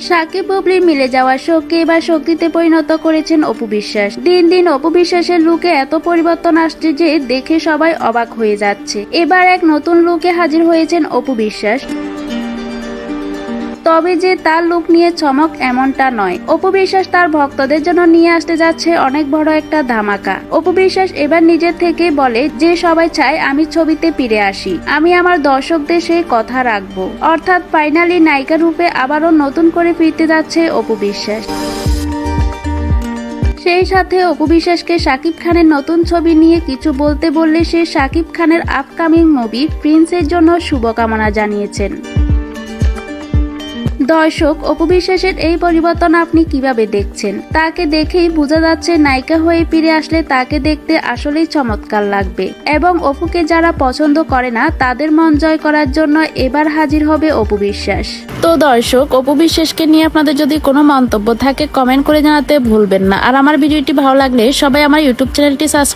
সাকিব বুবলির মিলে যাওয়া শোককে এবার শক্তিতে পরিণত করেছেন অপু বিশ্বাস। দিন দিন অপু বিশ্বাসের লুকে এত পরিবর্তন আসছে যে দেখে সবাই অবাক হয়ে যাচ্ছে। এবার এক নতুন লুকে হাজির হয়েছেন অপু বিশ্বাস। তবে যে তার লুক নিয়ে চমক এমনটা নয়। অপু বিশ্বাস তার ভক্তদের জন্য নিয়ে আসতে যাচ্ছে অনেক বড় একটা ধামাকা। অপু বিশ্বাস এবার নিজের থেকে বলে, যে সবাই চায় আমি ছবিতে ফিরে আসি। আমি আমার দর্শকদের সেই কথা রাখব। অর্থাৎ ফাইনালি নায়িকা রূপে আবারও নতুন করে ফিরতে যাচ্ছে অপু বিশ্বাস। সেই সাথে অপু বিশ্বাসকে শাকিব খানের নতুন ছবি নিয়ে কিছু বলতে বললে সে শাকিব খানের আপকামিং মুভি প্রিন্সের জন্য শুভকামনা জানিয়েছেন। দর্শক অপু বিশ্বাসের এই পরিবর্তন আপনি কীভাবে দেখছেন? তাকে দেখেই বোঝা যাচ্ছে নায়িকা হয়ে ফিরে আসলে তাকে দেখতে আসলেই চমৎকার লাগবে। এবং অপুকে যারা পছন্দ করে না, তাদের মন জয় করার জন্য এবার হাজির হবে অপু বিশ্বাস তো দর্শক অপু বিশ্বাসকে নিয়ে আপনাদের যদি কোনো মন্তব্য থাকে কমেন্ট করে জানাতে ভুলবেন না। আর আমার ভিডিওটি ভালো লাগলে সবাই আমার ইউটিউব চ্যানেলটি সাবস্ক্রাইব